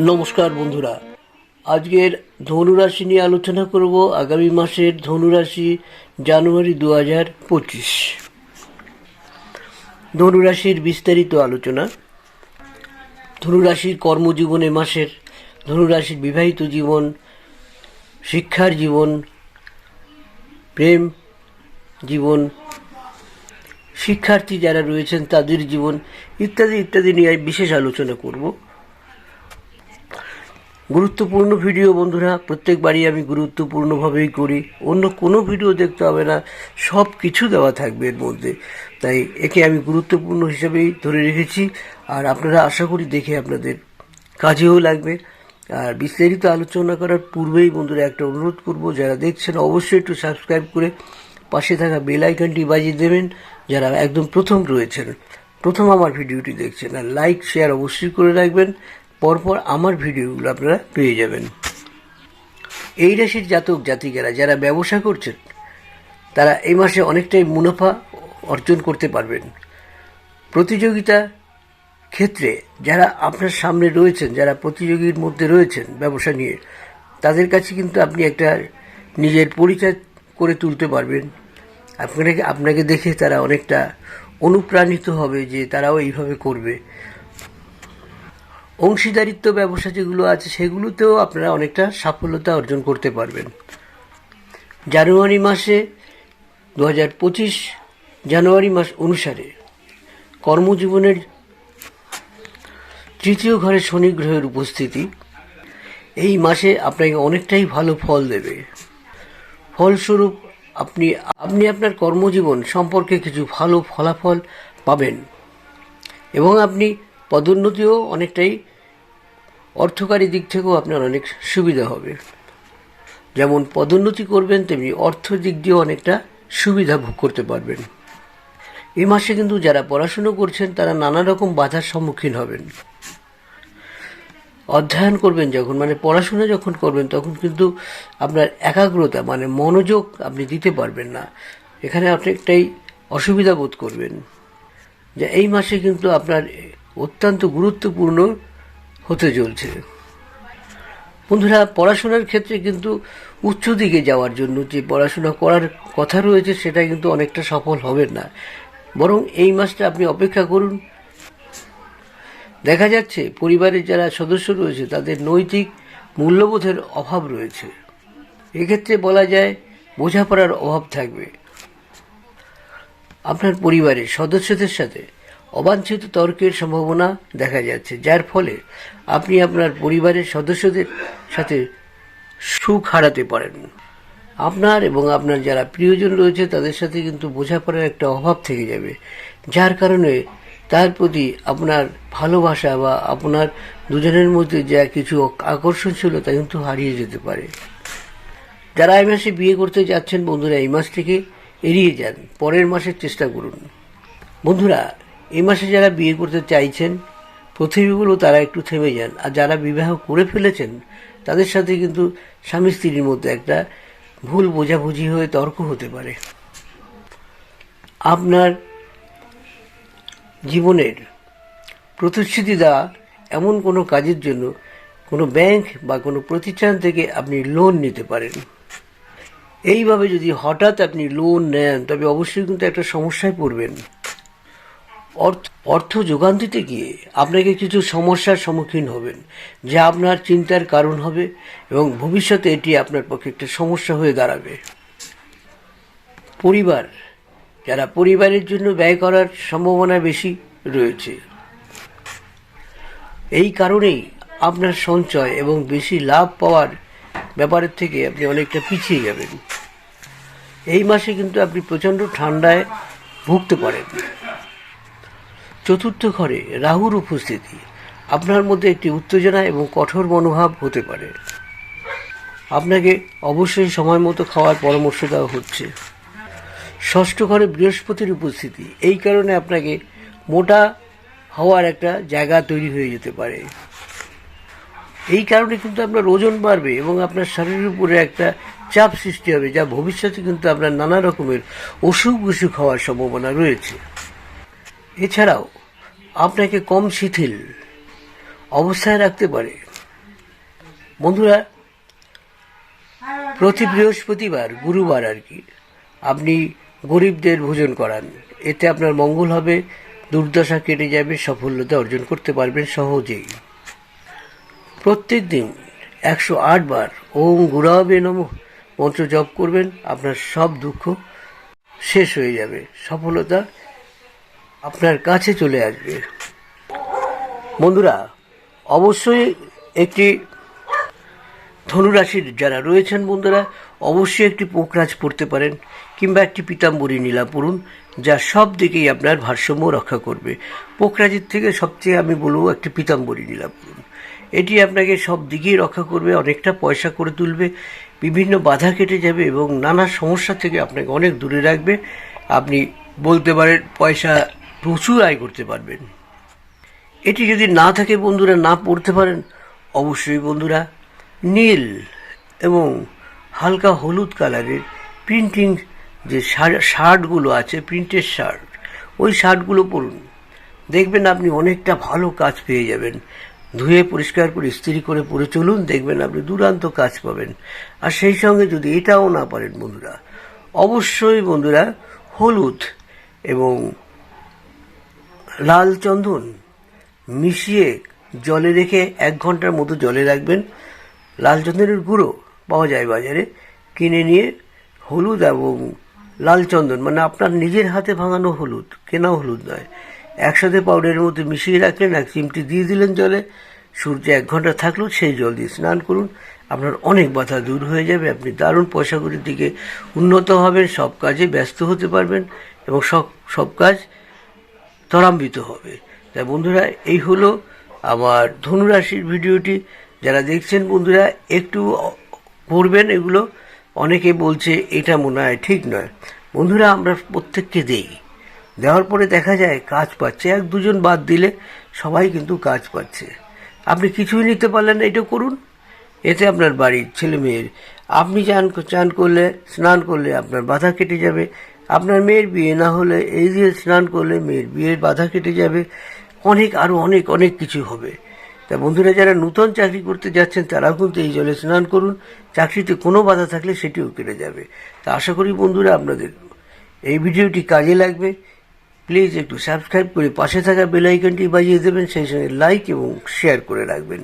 নমস্কার বন্ধুরা। আজকের ধনুরাশি নিয়ে আলোচনা করব আগামী মাসের ধনুরাশি জানুয়ারি দু হাজার পঁচিশ। ধনুরাশির বিস্তারিত আলোচনা। ধনুরাশির কর্মজীবনে মাসের, ধনুরাশির বিবাহিত জীবন, শিক্ষার জীবন, প্রেম জীবন, শিক্ষার্থী যারা রয়েছেন তাদের জীবন ইত্যাদি ইত্যাদি নিয়ে বিশেষ আলোচনা করব। গুরুত্বপূর্ণ ভিডিও বন্ধুরা, প্রত্যেকবারই আমি গুরুত্বপূর্ণভাবেই করি। অন্য কোনো ভিডিও দেখতে হবে না, সব কিছু দেওয়া থাকবে এর মধ্যে। তাই একে আমি গুরুত্বপূর্ণ হিসেবেই ধরে রেখেছি, আর আপনারা আশা করি দেখে আপনাদের কাজেও লাগবে। আর বিস্তারিত আলোচনা করার পূর্বেই বন্ধুরা একটা অনুরোধ করব, যারা দেখছেন অবশ্যই একটু সাবস্ক্রাইব করে পাশে থাকা বেল আইকনটি বাজিয়ে দেবেন, যারা একদম প্রথম রয়েছেন, প্রথম আমার ভিডিওটি দেখছেন। আর লাইক, শেয়ার অবশ্যই করে রাখবেন। পরপর আমার ভিডিওগুলো আপনারা পেয়ে যাবেন। এই রাশির জাতক জাতিকারা যারা ব্যবসা করছেন, তারা এই মাসে অনেকটাই মুনাফা অর্জন করতে পারবেন। প্রতিযোগিতা ক্ষেত্রে যারা আপনার সামনে রয়েছেন, যারা প্রতিযোগীর মধ্যে রয়েছেন ব্যবসা নিয়ে, তাদের কাছে কিন্তু আপনি একটা নিজের পরিচয় করে তুলতে পারবেন। আপনাকে আপনাকে দেখে তারা অনেকটা অনুপ্রাণিত হবে যে তারাও এইভাবে করবে। অংশীদারিত্ব ব্যবসা যেগুলো আছে, সেগুলোতেও আপনারা অনেকটা সাফল্যতা অর্জন করতে পারবেন। জানুয়ারি মাসে দু হাজার পঁচিশ জানুয়ারি মাস অনুসারে কর্মজীবনের তৃতীয় ঘরে শনি গ্রহের উপস্থিতি। এই মাসে আপনাকে অনেকটাই ভালো ফল দেবে। ফলস্বরূপ আপনি আপনি আপনার কর্মজীবন সম্পর্কে কিছু ভালো ফলাফল পাবেন এবং আপনি পদোন্নতিও অনেকটাই অর্থকারী দিক থেকেও আপনার অনেক সুবিধা হবে। যেমন পদোন্নতি করবেন, তেমনি অর্থ দিক দিয়েও অনেকটা সুবিধা ভোগ করতে পারবেন। এই মাসে কিন্তু যারা পড়াশুনো করছেন, তারা নানা রকম বাধার সম্মুখীন হবেন। অধ্যয়ন করবেন যখন মানে পড়াশোনা যখন করবেন, তখন কিন্তু আপনার একাগ্রতা মানে মনোযোগ আপনি দিতে পারবেন না। এখানে অনেকটাই অসুবিধা বোধ করবেন। যে এই মাসে কিন্তু আপনার অত্যন্ত গুরুত্বপূর্ণ হতে চলছে। বন্ধুরা, পড়াশোনার ক্ষেত্রে কিন্তু উচ্চ দিকে যাওয়ার জন্য যে পড়াশোনা করার কথা রয়েছে সেটা কিন্তু অনেকটা সফল হবে না। বরং এই মাসটা আপনি অপেক্ষা করুন। দেখা যাচ্ছে, পরিবারের যারা সদস্য রয়েছে, তাদের নৈতিক মূল্যবোধের অভাব রয়েছে। এক্ষেত্রে বলা যায়, বোঝাপড়ার অভাব থাকবে। আপনার পরিবারের সদস্যদের সাথে অবাঞ্ছিত তর্কের সম্ভাবনা দেখা যাচ্ছে, যার ফলে আপনি আপনার পরিবারের সদস্যদের সাথে সুখ হারাতে পারেন। আপনার এবং আপনার যারা প্রিয়জন রয়েছে, তাদের সাথে কিন্তু বোঝাপড়ার একটা অভাব থেকে যাবে, যার কারণে তার প্রতি আপনার ভালোবাসা বা আপনার দুজনের মধ্যে যা কিছু আকর্ষণ ছিল, তা কিন্তু হারিয়ে যেতে পারে। যারা এই মাসে বিয়ে করতে যাচ্ছেন, বন্ধুরা, এই মাস থেকে এড়িয়ে যান, পরের মাসের চেষ্টা করুন। বন্ধুরা এই মাসে যারা বিয়ে করতে চাইছেন, পৃথিবীগুলো তারা একটু থেমে যান। আর যারা বিবাহ করে ফেলেছেন, তাদের সাথে কিন্তু স্বামী স্ত্রীর মধ্যে একটা ভুল বোঝাবুঝি হয়ে তর্ক হতে পারে। আপনার জীবনের প্রতিশ্রুতি দেওয়া এমন কোনো কাজের জন্য কোনো ব্যাংক বা কোনো প্রতিষ্ঠান থেকে আপনি লোন নিতে পারেন। এইভাবে যদি হঠাৎ আপনি লোন নেন, তবে অবশ্যই কিন্তু একটা সমস্যায় পড়বেন। অর্থ যোগান দিতে গিয়ে আপনাকে কিছু সমস্যার সম্মুখীন হবেন, যা আপনার চিন্তার কারণ হবে এবং ভবিষ্যতে এটি আপনার পক্ষে একটা সমস্যা হয়ে দাঁড়াবে। পরিবার, যারা পরিবারের জন্য ব্যয় করার সম্ভাবনা বেশি রয়েছে। এই কারণেই আপনার সঞ্চয় এবং বেশি লাভ পাওয়ার ব্যাপারের থেকে আপনি অনেকটা পিছিয়ে যাবেন। এই মাসে কিন্তু আপনি প্রচণ্ড ঠান্ডায় ভুগতে পারেন। চতুর্থ ঘরে রাহুর উপস্থিতি। আপনার মধ্যে একটি উত্তেজনা এবং কঠোর মনোভাব হতে পারে। আপনাকে অবশ্যই সময় মতো খাওয়ার পরামর্শ দেওয়া হচ্ছে। ষষ্ঠ ঘরে বৃহস্পতির উপস্থিতি। এই কারণে আপনাকে মোটা হওয়ার একটা জায়গা তৈরি হয়ে যেতে পারে। এই কারণে কিন্তু আপনার ওজন বাড়বে এবং আপনার শরীরের উপরে একটা চাপ সৃষ্টি হবে, যা ভবিষ্যতে কিন্তু আপনার নানা রকমের অসুখ বিসুখ হওয়ার সম্ভাবনা রয়েছে। এছাড়াও আপনাকে কম শিথিল অবস্থায় রাখতে পারে। বন্ধুরা, প্রতি বৃহস্পতিবার গুরুবার আর কি, আপনি গরিবদের ভোজন করান। এতে আপনার মঙ্গল হবে, দুর্দশা কেটে যাবে সফলতা অর্জন করতে পারবেন সহজেই। প্রত্যেক দিন একশো আট বার ওম গুরাবে নম মন্ত্র জপ করবেন, আপনার সব দুঃখ শেষ হয়ে যাবে সফলতা আপনার কাছে চলে আসবে। বন্ধুরা, অবশ্যই একটি ধনুরাশির যারা রয়েছেন বন্ধুরা, অবশ্যই একটি পোকরাজ পড়তে পারেন কিংবা একটি পিতাম্বরী নীলা পড়ুন, যা সব দিকেই আপনার ভারসাম্য রক্ষা করবে। পোকরাজের থেকে সবচেয়ে আমি বলব একটি পিতাম্বরী নীলা পড়ুন। এটি আপনাকে সব দিকেই রক্ষা করবে, অনেকটা পয়সা করে তুলবে, বিভিন্ন বাধা কেটে যাবে এবং নানা সমস্যা থেকে আপনাকে অনেক দূরে রাখবে। আপনি বলতে পারেন পয়সা প্রচুর আয় করতে পারবেন। এটি যদি না থাকে, বন্ধুরা, না পড়তে পারেন, অবশ্যই বন্ধুরা, নীল এবং হালকা হলুদ কালারের প্রিন্টিং যে শার্ট- শার্টগুলো আছে, প্রিন্টের শার্ট, ওই শার্টগুলো পরুন। দেখবেন আপনি অনেকটা ভালো কাজ পেয়ে যাবেন। ধুয়ে পরিষ্কার করে, ইস্ত্রি করে পরে চলুন, দেখবেন আপনি দুরান্ত কাজ পাবেন। আর সেই সঙ্গে যদি এটাও না পারেন, বন্ধুরা, অবশ্যই বন্ধুরা, হলুদ এবং লাল চন্দন মিশিয়ে জলে রেখে এক ঘণ্টার মতো জলে রাখবেন। লাল চন্দনের গুঁড়ো পাওয়া যায় বাজারে। কিনে নিয়ে হলুদ এবং লাল চন্দন মানে আপনার নিজের হাতে ভাঙানো হলুদ, কেনা হলুদ নয়। একসাথে পাউডারের মধ্যে মিশিয়ে রাখলেন, এক চিমটি দিয়ে দিলেন জলে। সূর্যে এক ঘণ্টা থাকল, সেই জল দিয়ে স্নান করুন। আপনার অনেক বাধা দূর হয়ে যাবে, আপনি দারুণ পয়সাগুলির দিকে উন্নত হবেন, সব কাজে ব্যস্ত হতে পারবেন এবং সব সব কাজ ত্বরান্বিত হবে। তাই বন্ধুরা, এই হলো আমার ধনুরাশির ভিডিওটি। যারা দেখছেন বন্ধুরা, একটু করবেন এগুলো। অনেকে বলছে এটা মনে হয় ঠিক নয়। বন্ধুরা, আমরা প্রত্যেককে দেই। দেওয়ার পরে দেখা যায় কাজ পাচ্ছে। এক দুজন বাদ দিলে সবাই কিন্তু কাজ পাচ্ছে। আপনি কিছুই নিতে পারলেন এটা করুন। এতে আপনার বাড়ির ছেলে মেয়ের আপনি চান চান করলে, স্নান করলে আপনার বাধা কেটে যাবে। আপনার মেয়ের বিয়ে, না হলে এই দিয়ে স্নান করলে মেয়ের বিয়ের বাধা কেটে যাবে, অনেক আরও অনেক অনেক কিছু হবে। তা বন্ধুরা, যারা নূতন চাকরি করতে যাচ্ছেন, তারাও কিন্তু এই জলে স্নান করুন। চাকরিতে কোনো বাধা থাকলে সেটিও কেটে যাবে। তা আশা করি বন্ধুরা, আপনাদের এই ভিডিওটি কাজে লাগবে। প্লিজ একটু সাবস্ক্রাইব করে পাশে থাকা বেল আইকনটি বাজিয়ে দেবেন, সেই সঙ্গে লাইক এবং শেয়ার করে রাখবেন।